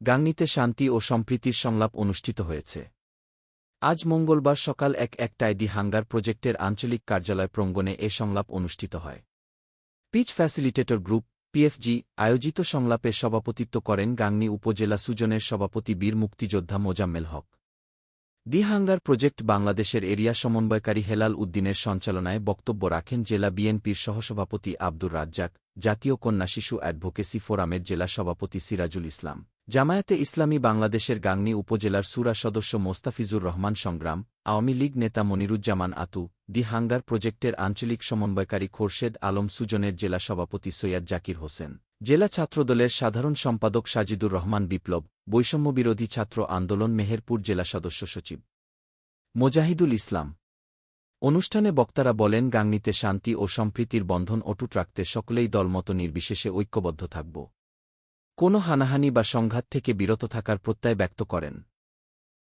গাংনীতে শান্তি ও সম্প্রীতির সংলাপ অনুষ্ঠিত হয়েছে। আজ মঙ্গলবার সকাল এক একটায় দি হাঙ্গার প্রজেক্টের আঞ্চলিক কার্যালয় প্রাঙ্গণে এ সংলাপ অনুষ্ঠিত হয়। পিচ ফ্যাসিলিটেটর গ্রুপ, পিএফজি, আয়োজিত সংলাপে সভাপতিত্ব করেন গাংনী উপজেলা সুজনের সভাপতি বীর মুক্তিযোদ্ধা Mozammel Haque. The hunger project বাংলাদেশের এরিয়া সমন্বয়কারী হেলাল উদ্দিনের সঞ্চালনায় বক্তব্য রাখেন জেলা বিএনপির সহসভাপতি আব্দুর রাজ্জাক, জাতীয় কন্যা শিশু অ্যাডভোকেসি ফোরামের জেলা সভাপতি সিরাজুল ইসলাম। জামায়াতে ইসলামী বাংলাদেশের গাংনী উপজেলার সুরা সদস্য মোস্তাফিজুর রহমান সংগ্রাম, আওয়ামী লীগ নেতা মনিরুজ্জামান আতু, দি হাঙ্গার প্রজেক্টের আঞ্চলিক সমন্বয়কারী খোরশেদ আলম সুজনের জেলা সভাপতি সৈয়দ জাকির হোসেন। জেলা ছাত্রদলের সাধারণ সম্পাদক সাজিদুর রহমান বিপ্লব বৈষম্যবিরোধী ছাত্র আন্দোলন মেহেরপুর জেলা সদস্য সচিব। মোজাহিদুল ইসলাম। অনুষ্ঠানে বক্তারা বলেন, গাংনীতে শান্তি ও সম্প্রীতির বন্ধন অটুট রাখতে সকলেই দলমত নির্বিশেষে ঐক্যবদ্ধ থাকব। কোনো হানাহানি বা সংঘাত থেকে বিরত থাকার প্রত্যয় ব্যক্ত করেন।